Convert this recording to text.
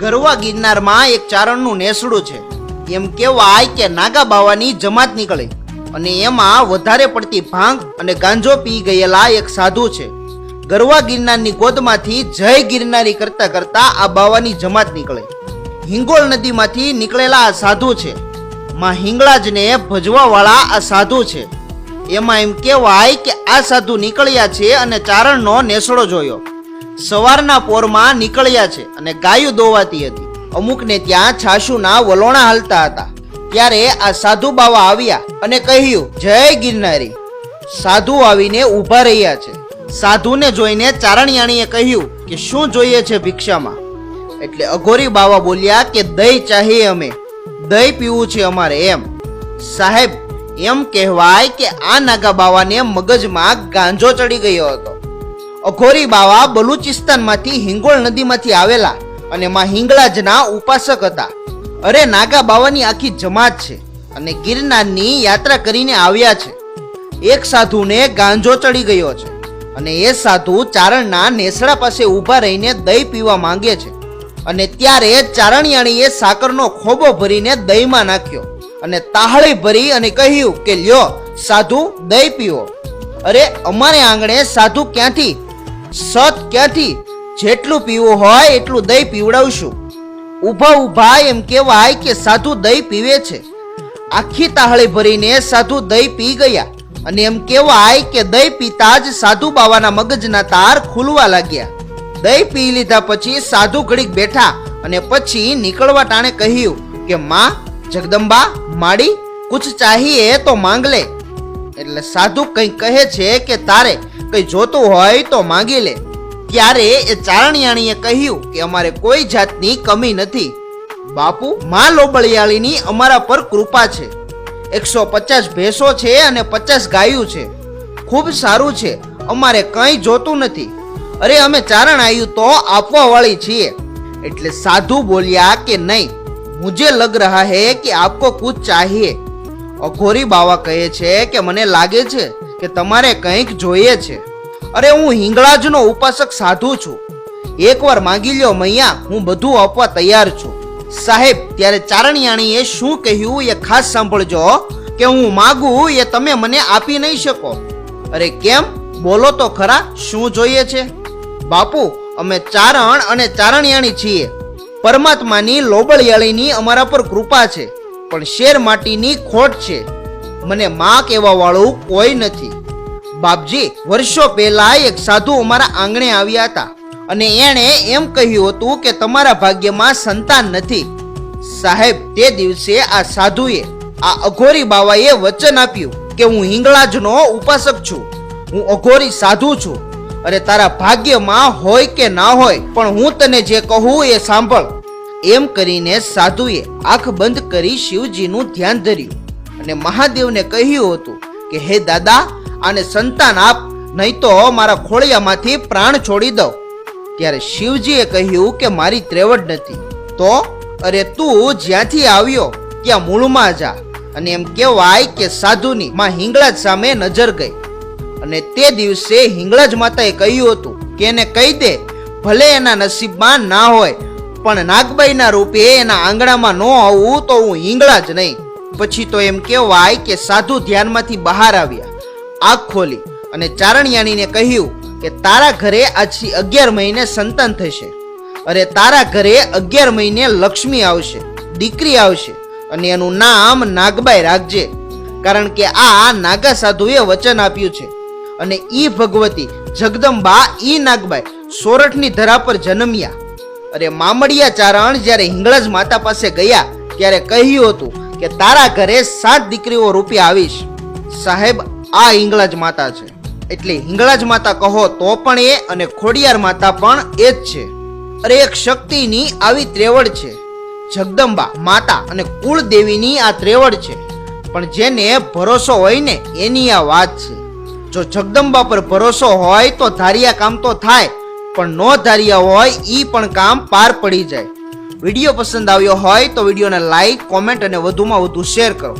ગરવા ગિરનારમાં એક ચારણનું નેસડું છે. એમ કહેવાય કે નાગા બાવાની જમાત નીકળી અને એમાં વધારે પડતી ભાંગ અને ગાંજો પી ગયેલા એક સાધુ છે. ગરવા ગિરનારની ગોદમાંથી જય ગિરનારી કરતા કરતા આ બાવાની જમાત નીકળે. હિંગોળ નદીમાંથી નીકળેલા આ સાધુ છે. માં હિંગળાજને ભજવાવાળા આ સાધુ છે. એમાં એમ કહેવાય કે આ સાધુ નીકળ્યા છે અને ચારણનો નેસડો જોયો. સવારના પોરમાં નીકળ્યા છે અને ગાયું દોવાતી હતી. અમુકને ત્યાં છાશુના વલોણા હાલતા હતા. ત્યારે આ સાધુ બાવા આવ્યા અને કહ્યું, જય ગિરનારી. સાધુ આવીને ઊભા રહ્યા છે. સાધુને જોઈને ચારણિયાણીએ કહ્યું કે, શું જોઈએ છે ભિક્ષામાં? એટલે અઘોરી બાવા બોલ્યા કે, દહીં ચાહીએ અમે. દહીં પીવું છે અમારે એમ. સાહેબ, એમ કહેવાય કે આ નાગા બાવાને મગજમાં ગાંજો ચડી ગયો હતો. અઘોરી બાવા બલુચિસ્તાનમાંથી હિંગોળ નદીમાંથી આવેલા અને માં હિંગળાજના ઉપાસક હતા. અરે નાગા બાવાની આખી જમાત છે અને ગિરનારની યાત્રા કરીને આવ્યા છે. એક સાધુને ગાંજો ચડી ગયો છે અને એ સાધુ ચારણના નેસડા પાસે ઊભા રહીને દહીં પીવા માંગે છે. અને ત્યારે ચારણિયાણીએ સાકરનો ખોબો ભરીને દહીંમાં નાખ્યો અને તાહળી ભરી અને કહ્યું કે લ્યો, સાધુ, દહીં પીવો અરે અમારે આંગણે સાધુ ક્યાંથી સત ક્યાંથી? જેટલું પીવું હોય એટલું દહીં પીવડાવશું. ઊભા ઊભા એમ કહેવાય કે સાધુ દહીં પીવે છે. આખી તાહળી ભરીને સાધુ દહીં પી ગયા અને એમ કહેવાય કે દહીં પીતા જ સાધુ બાવાના મગજના તાર ખુલવા લાગ્યા. દહીં પી લીધા પછી સાધુ ઘડીક બેઠા અને પછી નીકળવા ટાણે કહ્યું કે, માં, જગદંબા, માડી, કુછ ચાહીએ તો માંગ લે. એટલે સાધુ કંઈ કહે છે કે, તારે કંઈ જોતું હોય તો માંગી લે. ત્યારે એ ચારણિયાણીએ કહ્યું કે અમારે કોઈ જાતની કમી નથી. બાપુ, મા લોબળિયાળીની અમારા પર કૃપા છે. એકસો પચાસ ભેંસો છે અને પચાસ ગાયું છે. ખૂબ સારું છે. અમારે કંઈ જોતું નથી. અરે, અમે ચારણ આવ્યું તો આપવાવાળી છીએ. એટલે સાધુ બોલ્યા કે નહીં, મુજે લગ રહા હે કે આપકો કુછ ચાહીએ. અઘોરી બાવા કહે છે કે મને લાગે છે કે તમારે કંઈક જોઈએ છે. અરે, હું હિંગળાજનો ઉપાસક સાધુ છું. એકવાર માંગી લ્યો, મૈયા, હું બધું આપવા તૈયાર છું. સાહેબ, ત્યારે ચારણિયાણીએ શું કહ્યું એ ખાસ સાંભળજો કે હું માગું એ તમે મને આપી નહીં શકો. અરે, કેમ? બોલો તો ખરા, શું જોઈએ છે? બાપુ, અમે ચારણ અને ચારણિયાણી છીએ. પરમાત્માની લોબળિયાળીની અમારા પર કૃપા છે, પણ શેર માટીની ખોટ છે. મને માં કહેવા વાળું કોઈ નથી. બાપજી, વર્ષો પહેલા એક સાધુ અમારા આંગણે આવ્યા હતા અને એણે એમ કહ્યું હતું કે તમારા ભાગ્યમાં સંતાન નથી. સાહેબ, તે દિવસે આ સાધુએ, આ અઘોરી બાવાએ વચન આપ્યું કે હું હિંગળાજનો ઉપાસક છું. હું અઘોરી સાધુ છું અરે તારા ભાગ્યમાં હોય કે ના હોય, પણ હું તને જે કહું એ સાંભળ. એમ કરીને સાધુએ આંખ બંધ કરી શિવજીનું ધ્યાન ધર્યું. અને મહાદેવને કહ્યું હતું કે, હે દાદા, આને સંતાન આપ, નહીં તો મારા ખોળિયામાંથી પ્રાણ છોડી દઉં. ત્યારે શિવજીએ કહ્યું કે, મારી ત્રેવડ નથી. તો, અરે તું જ્યાંથી આવ્યો, ત્યાં મૂળમાં જા. અને એમ કહેવાય કે, સાધુની માં હિંગળાજ સામે નજર ગઈ. અને તે દિવસે હિંગળાજ માતાએ કહ્યું હતું કે, એને કહી દે, ભલે એના નસીબમાં ના હોય, પણ નાગબાઈના રૂપે એના આંગણામાં ન આવું તો હું હિંગળા જ નહીં. પછી તો એમ કહેવાય કે સાધુ ધ્યાનમાંથી બહાર આવ્યા. આંખ ખોલી અને ચારણિયાણીને કહ્યું કે, તારા ઘરે આજથી અગિયાર મહિને સંતાન થશે. અરે, તારા ઘરે અગિયાર મહિને લક્ષ્મી આવશે, દીકરી આવશે અને એનું નામ નાગબાઈ રાખજે, કારણ કે આ નાગા સાધુએ વચન આપ્યું છે. અને ઈ ભગવતી જગદંબા ઈ નાગબાઈ સોરઠની ધરા પર જન્મ્યા. અરે, મામડિયા ચારણ જ્યારે હિંગળજ માતા પાસે ગયા, ત્યારે કહ્યું હતું કે તારા ઘરે સાત દીકરીઓ રૂપી આવીશ. સાહેબ, આ હિંગળાજ માતા છે. એટલે હિંગળાજ માતા કહો તો પણ એ અને ખોડિયાર માતા પણ એ જ છે. અરે એક શક્તિની આવી ત્રેવડ છે. જગદંબા, માતા અને કુળદેવીની આ ત્રેવડ છે. પણ જેને ભરોસો હોય ને એની આ વાત છે. જો જગદંબા પર ભરોસો હોય તો ધારિયા કામ તો થાય, પણ નો ધારિયા હોય એ પણ કામ પાર પડી જાય. વીડિયો પસંદ આવ્યો હોય તો વિડીયોને લાઇક કોમેન્ટ અને વધુમાં વધુ શેર કરો.